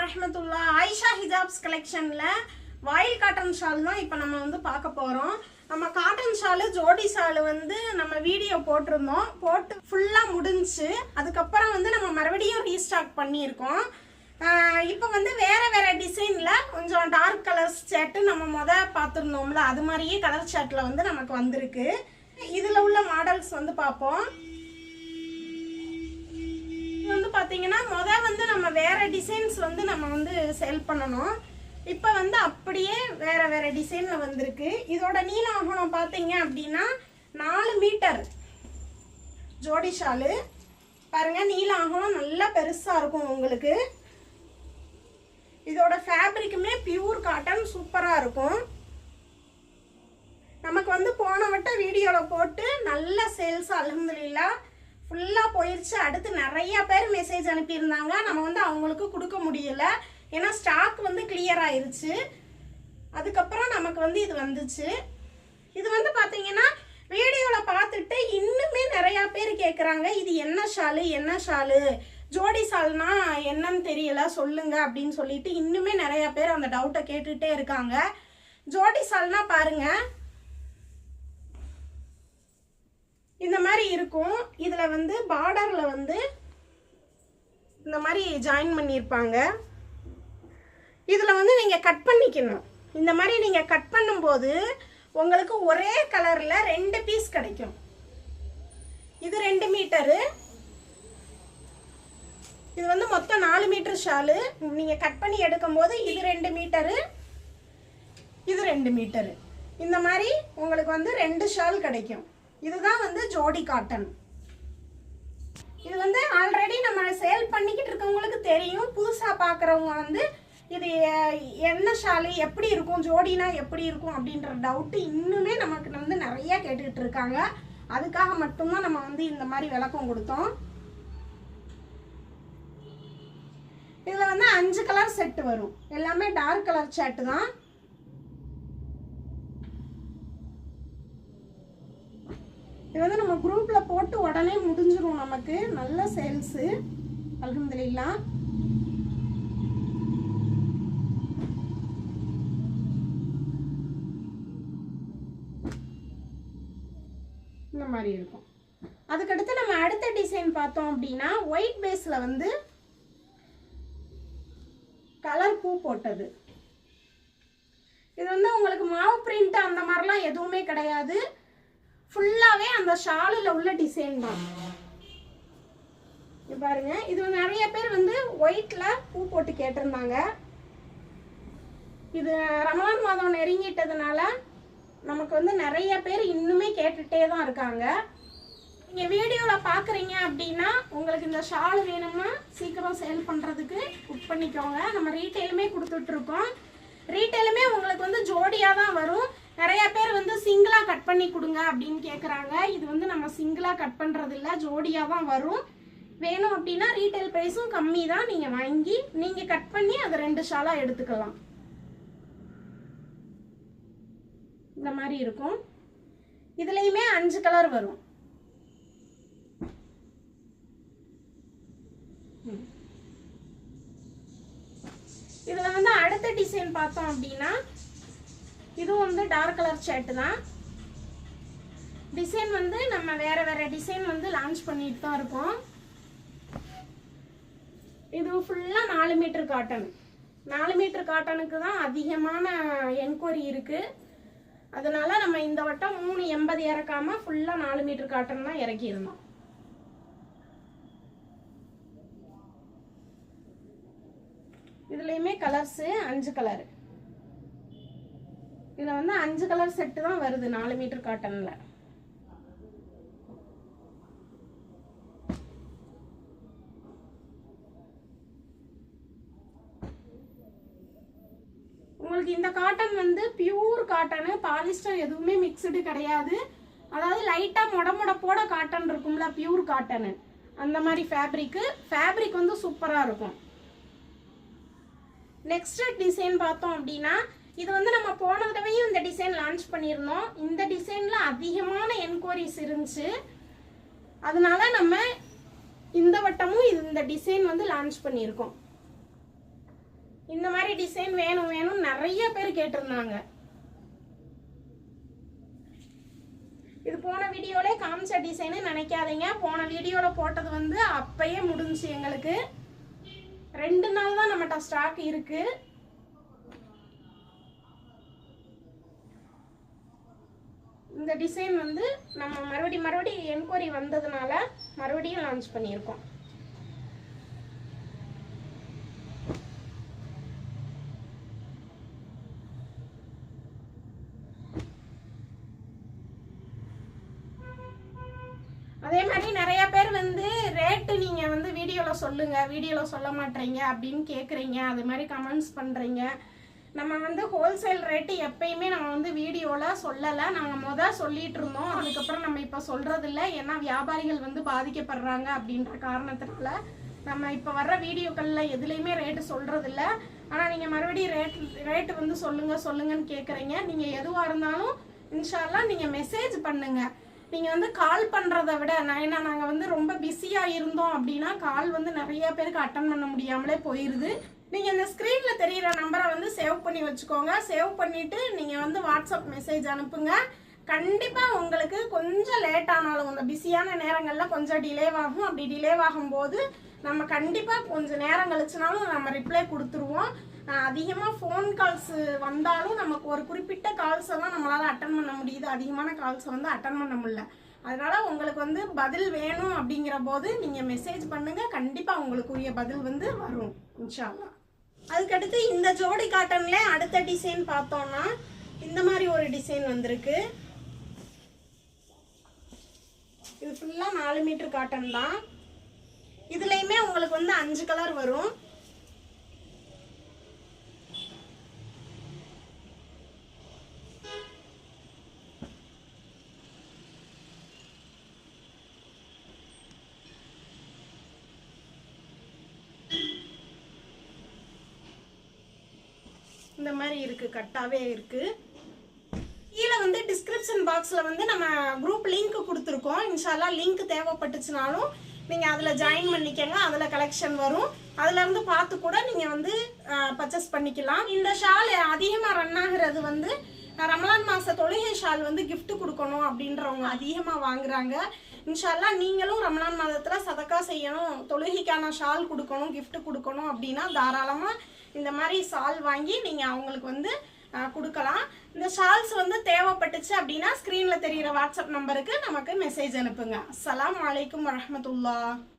வரமத்துல்லா Ayesha hijabs கலெக்ஷனில் வாயில் cotton shawl தான் இப்போ நம்ம வந்து பார்க்க போகிறோம் நம்ம காட்டன் ஷாலு ஜோடி ஷாலு வந்து நம்ம வீடியோ போட்டிருந்தோம். போட்டு ஃபுல்லாக முடிஞ்சு அதுக்கப்புறம் வந்து நம்ம மறுபடியும் ரீஸ்டாக் பண்ணியிருக்கோம். இப்போ வந்து வேறு வேறு டிசைனில் கொஞ்சம் டார்க் கலர்ஸ் சேட்டு நம்ம மொதல் பார்த்துருந்தோம்ல அது மாதிரியே கலர் சேட்டில் வந்து நமக்கு வந்திருக்கு. இதில் உள்ள மாடல்ஸ் வந்து பார்ப்போம். இது வந்து பார்த்தீங்கன்னா மொதல் வந்து வேறு டிசைன்ஸ் வந்து நம்ம வந்து செல் பண்ணணும். இப்போ வந்து அப்படியே வேறு வேறு டிசைனில் வந்திருக்கு. இதோட நீள ஆகணும் பார்த்தீங்க அப்படின்னா நாலு மீட்டர் ஜோடி ஷாலு. பாருங்கள் நீள ஆகணும் நல்லா பெருசாக இருக்கும் உங்களுக்கு. இதோட ஃபேப்ரிக்குமே பியூர் காட்டன் சூப்பராக இருக்கும். நமக்கு வந்து போன வட்டம் வீடியோவில் போட்டு நல்ல சேல்ஸ் அலமதுல்லா. ஃபுல்லாக போயிடுச்சு அடுத்து நிறையா பேர் மெசேஜ் அனுப்பியிருந்தாங்க நம்ம வந்து அவங்களுக்கு கொடுக்க முடியல. ஏன்னா ஸ்டாக் வந்து கிளியர் ஆயிடுச்சு அதுக்கப்புறம் நமக்கு வந்து இது வந்துச்சு. இது வந்து பார்த்தீங்கன்னா வீடியோவில் பார்த்துட்டு இன்னுமே நிறையா பேர் கேட்குறாங்க இது என்ன ஷாலு என்ன ஷாலு? ஜோடி ஷால்னா என்னன்னு தெரியல சொல்லுங்க அப்படின்னு சொல்லிட்டு இன்னுமே நிறைய பேர் அந்த டவுட்டை கேட்டுகிட்டே இருக்காங்க. ஜோடி ஷால்னா பாருங்கள் இந்த மாதிரி இருக்கும். இதில் வந்து பார்டரில் வந்து இந்த மாதிரி ஜாயின் பண்ணியிருப்பாங்க. இதில் வந்து நீங்கள் கட் பண்ணிக்கணும். இந்த மாதிரி நீங்கள் கட் பண்ணும்போது உங்களுக்கு ஒரே கலரில் ரெண்டு பீஸ் கிடைக்கும். இது ரெண்டு மீட்டரு இது வந்து மொத்தம் நாலு மீட்டர் ஷாலு நீங்கள் கட் பண்ணி எடுக்கும்போது இது ரெண்டு மீட்டரு இது ரெண்டு மீட்டரு இந்த மாதிரி உங்களுக்கு வந்து ரெண்டு ஷால் கிடைக்கும். இதுதான் வந்து ஜோடி காட்டன். இது வந்து ஆல்ரெடி நம்ம சேல் பண்ணிக்கிட்டு இருக்கவங்களுக்கு தெரியும். புதுசாக பார்க்குறவங்க வந்து இது என்ன ஷாலு எப்படி இருக்கும் ஜோடினா எப்படி இருக்கும் அப்படின்ற டவுட்டு இன்னுமே நமக்கு வந்து நிறைய கேட்டுக்கிட்டு இருக்காங்க. அதுக்காக மட்டும்தான் நம்ம வந்து இந்த மாதிரி விளக்கம் கொடுத்தோம். இதில் வந்து அஞ்சு கலர் செட்டு வரும். எல்லாமே டார்க் கலர் ஷர்ட் தான். இது வந்து நம்ம குரூப்பில் போட்டு உடனே முடிஞ்சிடும் நமக்கு. நல்ல சேல்ஸு அல்ஹம்துலில்லா. இந்த மாதிரி இருக்கும். அதுக்கடுத்து நம்ம அடுத்த டிசைன் பார்த்தோம் அப்படின்னா ஒயிட் பேஸில் வந்து கலர் பூ போட்டது. இது வந்து உங்களுக்கு மாவு பிரிண்ட் அந்த மாதிரிலாம் எதுவுமே கிடையாது. ஃபுல்லாகவே அந்த ஷாலில் உள்ள டிசைன் தான். பாருங்க. இது நிறைய பேர் வந்து ஒயிட்ல பூ போட்டு கேட்டிருந்தாங்க. இது ரமலான் மாதம் நெருங்கிட்டதுனால நமக்கு வந்து நிறைய பேர் இன்னுமே கேட்டுட்டே தான் இருக்காங்க. நீங்கள் வீடியோவில் பார்க்குறீங்க அப்படின்னா உங்களுக்கு இந்த ஷால் வேணும்னா சீக்கிரம் சேல் பண்ணுறதுக்கு புக் பண்ணிக்கோங்க. நம்ம ரீட்டைலுமே கொடுத்துட்ருக்கோம் ரீட்டைலுமே உங்களுக்கு வந்து ஜோடியாக தான் வரும். நிறைய பேர் வந்து சிங்கிளா கட் பண்ணி கொடுங்க அப்படின்னு கேட்குறாங்க இது வந்து நம்ம சிங்கிளா கட் பண்றது இல்லை ஜோடியா தான் வரும். வேணும் அப்படின்னா ரீட்டைல் ப்ரைஸும் கம்மி தான். நீங்க வாங்கி நீங்க கட் பண்ணி அதை ரெண்டு ஷாலா எடுத்துக்கலாம். இந்த மாதிரி இருக்கும். இதுலயுமே அஞ்சு கலர் வரும். இதில் இதுல வந்து அடுத்த டிசைன் பார்த்தோம் அப்படின்னா இதுவும் வந்து டார்க் கலர் ஷர்ட் தான். டிசைன் வந்து நம்ம வேற வேற டிசைன் வந்து லான்ச் பண்ணிட்டு தான் இருக்கோம். இது ஃபுல்லாக நாலு மீட்டர் காட்டன் நாலு மீட்டர் காட்டனுக்கு தான் அதிகமான என்கொயரி இருக்குது அதனால நம்ம இந்த வட்டம் மூணு எண்பது இறக்காமல் ஃபுல்லாக நாலு மீட்டர் காட்டன் தான் இறக்கியிருந்தோம். இதுலேயுமே கலர்ஸு அஞ்சு கலரு இதில் வந்து அஞ்சு கலர் செட்டு தான் வருது நாலு மீட்டர் காட்டனில் உங்களுக்கு இந்த காட்டன் வந்து பியூர் காட்டனு பாலிஸ்டர் எதுவுமே மிக்சடு கிடையாது. அதாவது லைட்டாக முடமுடப்போட காட்டன் இருக்கும்ல பியூர் காட்டனு அந்த மாதிரி ஃபேப்ரிக்கு ஃபேப்ரிக் வந்து சூப்பராக இருக்கும். நெக்ஸ்ட் டிசைன் பார்த்தோம் அப்படின்னா இது வந்து நம்ம போன தடவையும் இந்த டிசைன் லான்ச் பண்ணியிருந்தோம். இந்த டிசைனில் அதிகமான என்கொயரிஸ் இருந்துச்சு. அதனால நம்ம இந்த வட்டமும் இது இந்த டிசைன் வந்து லான்ச் பண்ணியிருக்கோம். இந்த மாதிரி டிசைன் வேணும் வேணும் நிறைய பேர் கேட்டிருந்தாங்க. இது போன வீடியோவிலே காமிச்ச டிசைனு நினைக்காதீங்க. போன வீடியோல போட்டது வந்து அப்பயே முடிஞ்சு எங்களுக்கு. ரெண்டு நாள் தான் நம்மகிட்ட ஸ்டாக் இருக்குது இந்த டிசைன் வந்து நம்ம மறுபடி மறுபடி என்கொயரி வந்ததுனால மறுபடியும் லான்ச் பண்ணியிருக்கோம். அதே மாதிரி நிறைய பேர் வந்து ரேட்டு நீங்க வந்து வீடியோல சொல்லுங்க வீடியோல சொல்ல மாட்டீங்க அப்படின்னு கேட்குறீங்க அது மாதிரி கமெண்ட்ஸ் பண்றீங்க. நம்ம வந்து ஹோல்சேல் ரேட்டு எப்பயுமே நம்ம வந்து வீடியோவில் சொல்லலை. நாங்கள் முத சொல்லிட்டு இருந்தோம் அதுக்கப்புறம் நம்ம இப்போ சொல்கிறதில்ல ஏன்னா வியாபாரிகள் வந்து பாதிக்கப்படுறாங்க அப்படின்ற காரணத்தினால நம்ம இப்போ வர்ற வீடியோக்களில் எதுலேயுமே ரேட்டு சொல்கிறதில்ல ஆனால் நீங்கள் மறுபடியும் ரேட் ரேட்டு வந்து சொல்லுங்கள் சொல்லுங்கன்னு கேட்குறீங்க நீங்கள் எதுவாக இருந்தாலும் இன்ஷால்லாம் நீங்கள் மெசேஜ் பண்ணுங்கள் நீங்கள் வந்து கால் பண்ணுறதை விட நான் ஏன்னா நாங்கள் வந்து ரொம்ப பிஸியாக இருந்தோம் அப்படின்னா கால் வந்து நிறைய பேருக்கு அட்டன் பண்ண முடியாமலே போயிடுது நீங்கள் இந்த ஸ்க்ரீனில் தெரிகிற நம்பரை வந்து சேவ் பண்ணி வச்சுக்கோங்க. சேவ் பண்ணிவிட்டு நீங்கள் வந்து வாட்ஸ்அப் மெசேஜ் அனுப்புங்க. கண்டிப்பாக உங்களுக்கு கொஞ்சம் லேட் ஆனாலும் இந்த பிஸியான நேரங்களில் கொஞ்சம் டிலேவாகும் அப்படி டிலேவாகும் ஆகும்போது நம்ம கண்டிப்பாக கொஞ்சம் நேரம் கழிச்சுனாலும் நம்ம ரிப்ளை கொடுத்துருவோம். அதிகமாக ஃபோன் கால்ஸ் வந்தாலும் நமக்கு ஒரு குறிப்பிட்ட கால்ஸை தான் நம்மளால் அட்டன் பண்ண முடியுது. அதிகமான கால்ஸை வந்து அட்டன் பண்ண முடியல. அதனால் உங்களுக்கு வந்து பதில் வேணும் அப்படிங்கிற போது நீங்கள் மெசேஜ் பண்ணுங்கள் கண்டிப்பாக உங்களுக்குரிய பதில் வந்து வரும். இன்ஷா அதுக்கடுத்து இந்த ஜோடி காட்டன்ல அடுத்த டிசைன் பார்த்தோம்னா இந்த மாதிரி ஒரு டிசைன் வந்திருக்கு. இது ஃபுல்லாக நாலு மீட்டர் காட்டன் தான். இதுலேயுமே உங்களுக்கு வந்து அஞ்சு கலர் வரும். இந்த மாதிரி இருக்குது கட்டாகவே இருக்குது கீழே வந்து டிஸ்கிரிப்ஷன் பாக்ஸில் வந்து நம்ம குரூப் லிங்க் கொடுத்துருக்கோம். இன்ஷால்லா லிங்க் தேவைப்பட்டுச்சுனாலும் நீங்கள் அதில் ஜாயின் பண்ணிக்கங்க. அதில் கலெக்ஷன் வரும். அதுலேருந்து பார்த்து கூட நீங்கள் வந்து பர்ச்சேஸ் பண்ணிக்கலாம். இந்த ஷால் அதிகமாக ரன் ஆகிறது வந்து ரமலான் மாத தொழுகை ஷால் வந்து கிஃப்ட் கொடுக்கணும் அப்படின்றவங்க அதிகமாக வாங்குறாங்க. இன்ஷால்லா நீங்களும் ரமலான் மாதத்தில் சதக்கா செய்யணும் தொழுகைக்கான ஷால் கொடுக்கணும் கிஃப்ட் கொடுக்கணும் அப்படின்னா தாராளமாக இந்த மாதிரி ஷால் வாங்கி நீங்கள் அவங்களுக்கு வந்து கொடுக்கலாம். இந்த ஷால்ஸ் வந்து தேவைப்பட்டுச்சு அப்படின்னா ஸ்க்ரீனில் தெரிகிற வாட்ஸ்அப் நம்பருக்கு நமக்கு மெசேஜ் அனுப்புங்க. அஸ்ஸலாமு வலைக்கம் வரமத்துல்லா